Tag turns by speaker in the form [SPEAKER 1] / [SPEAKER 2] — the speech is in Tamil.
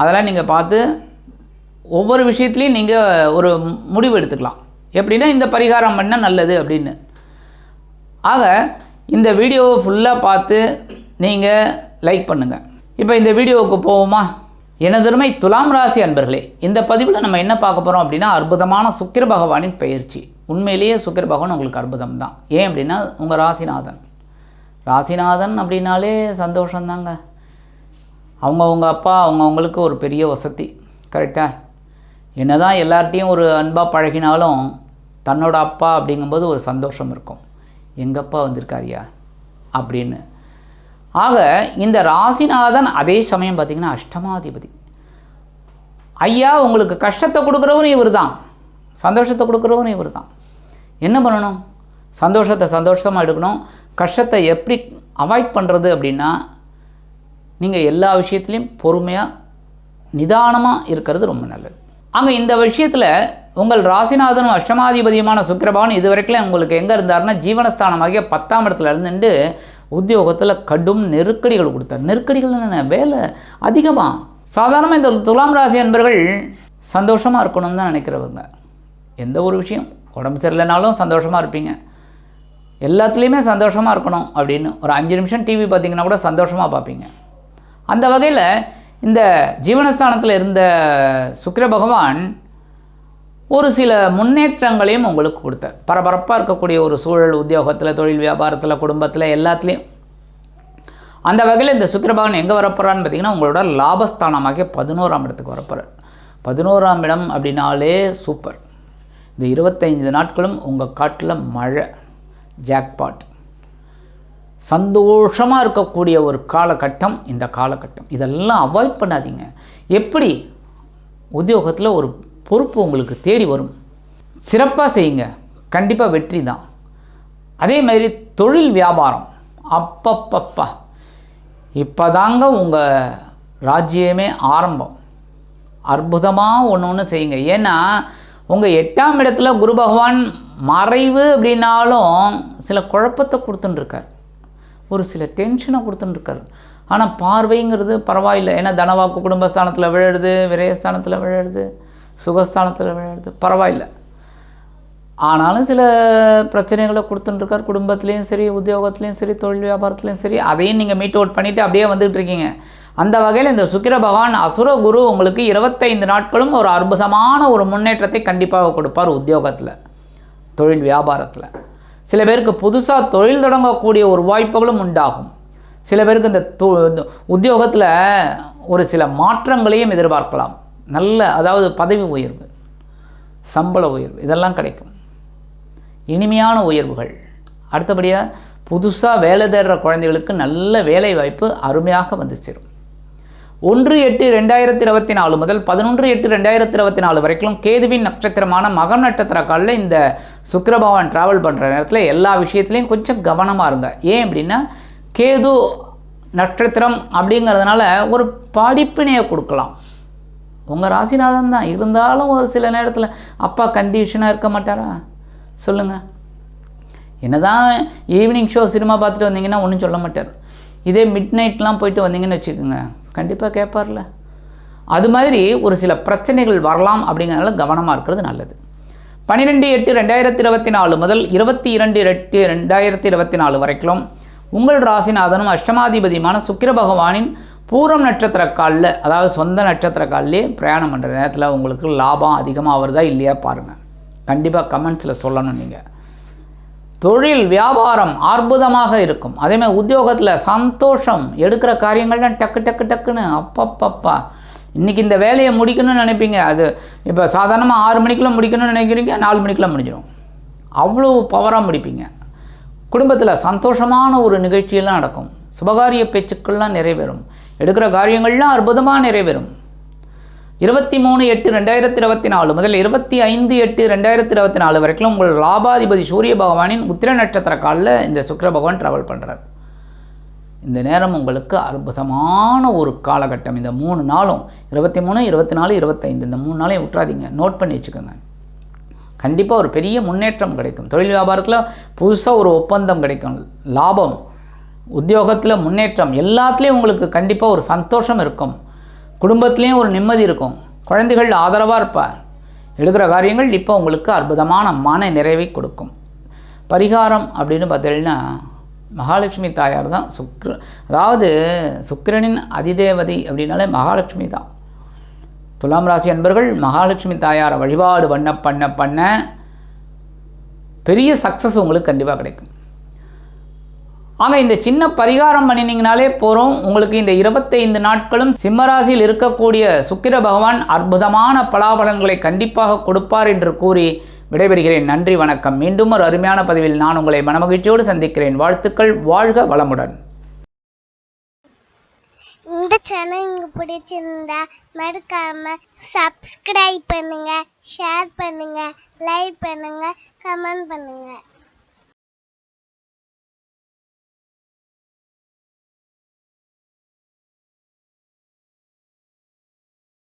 [SPEAKER 1] அதெல்லாம் நீங்கள் பார்த்து ஒவ்வொரு விஷயத்துலையும் நீங்கள் ஒரு முடிவு எடுத்துக்கலாம். எப்படின்னா இந்த பரிகாரம் பண்ணால் நல்லது அப்படின்னு. ஆக இந்த வீடியோவை ஃபுல்லாக பார்த்து நீங்கள் லைக் பண்ணுங்கள் இப்போ இந்த வீடியோவுக்கு போவோமா? எனதருமை துலாம் ராசி அன்பர்களே இந்த பதிவில் நம்ம என்ன பார்க்க போகிறோம் அப்படின்னா அற்புதமான சுக்கிர பகவானின் பயிற்சி. உண்மையிலேயே சுக்கிர பகவான் உங்களுக்கு அற்புதம் தான். ஏன் அப்படின்னா உங்கள் ராசிநாதன். ராசிநாதன் அப்படின்னாலே சந்தோஷந்தாங்க அவங்கவுங்க அப்பா அவங்கவுங்களுக்கு ஒரு பெரிய வசதி. கரெக்டாக என்ன தான் எல்லார்ட்டையும் ஒரு அன்பாக பழகினாலும் தன்னோட அப்பா அப்படிங்கும்போது ஒரு சந்தோஷம் இருக்கும். எங்கள் அப்பா வந்திருக்காரியா அப்படின்னு. ஆக இந்த ராசிநாதன் அதே சமயம் பார்த்திங்கன்னா அஷ்டமாதிபதி. ஐயா உங்களுக்கு கஷ்டத்தை கொடுக்குறவரும் இவர் தான் சந்தோஷத்தை கொடுக்குறவரும் இவர் தான் என்ன பண்ணணும்? சந்தோஷத்தை சந்தோஷமாக எடுக்கணும். கஷ்டத்தை எப்படி அவாய்ட் பண்ணுறது அப்படின்னா நீங்கள் எல்லா விஷயத்துலையும் பொறுமையாக நிதானமாக இருக்கிறது ரொம்ப நல்லது. அங்கே இந்த விஷயத்தில் உங்கள் ராசிநாதனும் அஷ்டமாதிபதியுமான சுக்கிரபவன் இதுவரைக்கும் உங்களுக்கு எங்கே இருந்தார்னா ஜீவனஸ்தானமாகிய பத்தாம் இடத்துல இருந்துட்டு உத்தியோகத்தில் கடும் நெருக்கடிகள் கொடுத்தார். நெருக்கடிகள் என்ன வேலை அதிகமாக சாதாரணமாக இந்த துலாம் ராசி என்பர்கள் சந்தோஷமாக இருக்கணும்னு தான் நினைக்கிறவங்க. எந்த ஒரு விஷயம் உடம்பு சரியில்லைனாலும் சந்தோஷமாக இருப்பீங்க. எல்லாத்துலேயுமே சந்தோஷமாக இருக்கணும் அப்படின்னு ஒரு அஞ்சு நிமிஷம் டிவி பார்த்தீங்கன்னா கூட சந்தோஷமாக பார்ப்பீங்க. அந்த வகையில் இந்த ஜீவனஸ்தானத்தில் இருந்த சுக்கிர பகவான் ஒரு சில முன்னேற்றங்களையும் உங்களுக்கு கொடுத்தார். பரபரப்பாக இருக்கக்கூடிய ஒரு சூழல் உத்தியோகத்தில் தொழில் வியாபாரத்தில் குடும்பத்தில் எல்லாத்துலேயும். அந்த வகையில் இந்த சுக்கிர பகவான் எங்கே வரப்போகிறான்னு பார்த்தீங்கன்னா உங்களோட லாபஸ்தானமாகிய பதினோராம் இடத்துக்கு வரப்போகிறார் பதினோராம் இடம் அப்படின்னாலே சூப்பர். இந்த இருபத்தைந்து நாட்களும் உங்கள் காட்டில் மழை ஜாக்பாட் சந்தோஷமாக இருக்கக்கூடிய ஒரு காலகட்டம் இந்த காலகட்டம். இதெல்லாம் அவாய்ட் பண்ணாதீங்க. எப்படி? உத்தியோகத்தில் ஒரு பொறுப்பு உங்களுக்கு தேடி வரும். சிறப்பாக செய்யுங்க. கண்டிப்பாக வெற்றி தான். அதே மாதிரி தொழில் வியாபாரம். அப்பப்பப்பா. இப்போதாங்க உங்கள் ராஜ்யமே ஆரம்பம். அற்புதமாக ஒன்று ஒன்று செய்யுங்க. ஏன்னா உங்கள் எட்டாம் இடத்துல குரு பகவான் மறைவு அப்படின்னாலும் சில குழப்பத்தை கொடுத்துட்டுருக்கார். ஒரு சில டென்ஷனை கொடுத்துட்டுருக்கார் ஆனால் பார்வைங்கிறது பரவாயில்லை. ஏன்னா தனவாக்கு குடும்பஸ்தானத்தில் விழுது விரயஸ்தானத்தில் விழுது சுகஸ்தானத்தில் விழுது பரவாயில்லை. ஆனாலும் சில பிரச்சனைகளை கொடுத்துட்டுருக்கார் குடும்பத்துலேயும் சரி உத்தியோகத்துலேயும் சரி தொழில் வியாபாரத்துலேயும் சரி அதையும் நீங்கள் மீட் அவுட் பண்ணிவிட்டு அப்படியே வந்துகிட்டு இருக்கீங்க அந்த வகையில் இந்த சுக்கிர பகவான் அசுர குரு உங்களுக்கு இருபத்தைந்து நாட்களும் ஒரு அற்புதமான ஒரு முன்னேற்றத்தை கண்டிப்பாக கொடுப்பார் உத்தியோகத்தில் தொழில் வியாபாரத்தில். சில பேருக்கு புதுசாக தொழில் தொடங்கக்கூடிய ஒரு வாய்ப்புகளும் உண்டாகும். சில பேருக்கு இந்த உத்தியோகத்தில் ஒரு சில மாற்றங்களையும் எதிர்பார்க்கலாம். நல்ல அதாவது பதவி உயர்வு சம்பள உயர்வு இதெல்லாம் கிடைக்கும். இனிமையான உயர்வுகள். அடுத்தபடியாக புதுசாக வேலை தேடுற குழந்தைகளுக்கு நல்ல வேலை வாய்ப்பு அருமையாக வந்து சேரும். ஒன்று எட்டு ரெண்டாயிரத்தி இருபத்தி நாலு முதல் பதினொன்று எட்டு ரெண்டாயிரத்தி இருபத்தி நாலு வரைக்கும் கேதுவின் நட்சத்திரமான மகம் நட்சத்திர காலில் இந்த சுக்கரபவன் ட்ராவல் பண்ணுற நேரத்தில் எல்லா விஷயத்துலையும் கொஞ்சம் கவனமாக இருங்க. ஏன் அப்படின்னா கேது நட்சத்திரம் அப்படிங்கிறதுனால ஒரு படிப்பினையை கொடுக்கலாம். உங்கள் ராசிநாதன் தான். இருந்தாலும் ஒரு சில நேரத்தில் அப்பா கண்டிஷனாக இருக்க மாட்டாரா? சொல்லுங்கள் என்னதான் ஈவினிங் ஷோ சினிமா பார்த்துட்டு வந்தீங்கன்னா ஒன்றும் சொல்ல மாட்டார். இதே மிட் நைட்லாம் போயிட்டு வந்தீங்கன்னு வச்சுக்கோங்க. கண்டிப்பாக கேட்பார்ல அது மாதிரி ஒரு சில பிரச்சனைகள் வரலாம் அப்படிங்கிறனால கவனமாக இருக்கிறது நல்லது. பன்னிரெண்டு எட்டு ரெண்டாயிரத்தி இருபத்தி நாலு முதல் இருபத்தி இரண்டு எட்டு ரெண்டாயிரத்தி இருபத்தி நாலு வரைக்கும் உங்கள் ராசிநாதனும் அஷ்டமாதிபதியுமான சுக்கிர பகவானின் பூரம் நட்சத்திர காலில் அதாவது சொந்த நட்சத்திர காலிலே பிரயாணம் பண்ணுற நேரத்தில் உங்களுக்கு லாபம் அதிகமாக வருதா இல்லையா பாருங்கள் கண்டிப்பாக கமெண்ட்ஸில் சொல்லணும் நீங்கள் தொழில் வியாபாரம் அற்புதமாக இருக்கும். அதேமாதிரி உத்தியோகத்தில் சந்தோஷம் எடுக்கிற காரியங்கள்லாம் டக்கு டக்கு டக்குன்னு அப்பப்பப்பா. இன்றைக்கி இந்த வேலையை முடிக்கணும்னு நினைப்பீங்க. அது இப்போ சாதாரணமாக ஆறு மணிக்கெலாம் முடிக்கணும்னு நினைக்கிறீங்க நாலு மணிக்கெலாம் முடிஞ்சிடும். அவ்வளோ பவராக முடிப்பீங்க. குடும்பத்தில் சந்தோஷமான ஒரு நிகழ்ச்சியெல்லாம் நடக்கும். சுபகாரிய பேச்சுக்கள்லாம் நிறைவேறும். எடுக்கிற காரியங்கள்லாம் அற்புதமாக நிறைவேறும். இருபத்தி மூணு எட்டு ரெண்டாயிரத்தி இருபத்தி நாலு முதல் இருபத்தி ஐந்து எட்டு ரெண்டாயிரத்தி இருபத்தி நாலு வரைக்கும் உங்கள் லாபாதிபதி சூரிய பகவானின் உத்திர நட்சத்திர காலில் இந்த சுக்கர பகவான் ட்ராவல் பண்ணுறார் இந்த நேரம் உங்களுக்கு அற்புதமான ஒரு காலகட்டம். இந்த மூணு நாளும் இருபத்தி மூணு இருபத்தி நாலு இருபத்தைந்து இந்த மூணு நாளையும் விட்றாதீங்க நோட் பண்ணி வச்சுக்கோங்க. கண்டிப்பாக ஒரு பெரிய முன்னேற்றம் கிடைக்கும். தொழில் வியாபாரத்தில் புதுசாக ஒரு ஒப்பந்தம் கிடைக்கும். லாபம் உத்தியோகத்தில் முன்னேற்றம் எல்லாத்துலேயும் உங்களுக்கு கண்டிப்பாக ஒரு சந்தோஷம் இருக்கும். குடும்பத்துலேயும் ஒரு நிம்மதி இருக்கும். குழந்தைகள் ஆதரவாக இருப்பார். எடுக்கிற காரியங்கள் இப்போ உங்களுக்கு அற்புதமான மன நிறைவை கொடுக்கும். பரிகாரம் அப்படின்னு பார்த்தீங்கன்னா மகாலட்சுமி தாயார் தான் சுக்ர அதாவது சுக்கிரனின் அதிதேவதை அப்படின்னாலே மகாலட்சுமி தான். துலாம் ராசி அன்பர்கள் மகாலட்சுமி தாயாரை வழிபாடு பண்ண பண்ண பண்ண பெரிய சக்ஸஸ் உங்களுக்கு கண்டிப்பாக கிடைக்கும். ஆக இந்த சின்ன பரிகாரம் பண்ணினீங்கனாலே போகிறோம் உங்களுக்கு இந்த இருபத்தைந்து நாட்களும் சிம்மராசியில் இருக்கக்கூடிய சுக்கிர பகவான் அற்புதமான பலாபலன்களை கண்டிப்பாக கொடுப்பார் என்று கூறி விடைபெறுகிறேன். நன்றி வணக்கம். மீண்டும் ஒரு அருமையான பதிவில் நான் உங்களை மனமகிழ்ச்சியோடு சந்திக்கிறேன். வாழ்த்துக்கள் வாழ்க வளமுடன்.
[SPEAKER 2] இந்த சேனல் உங்களுக்கு பிடிச்சிருந்தா மறக்காம சப்ஸ்கிரைப் பண்ணுங்க ஷேர் பண்ணுங்க லைக் பண்ணுங்க கமெண்ட் பண்ணுங்க.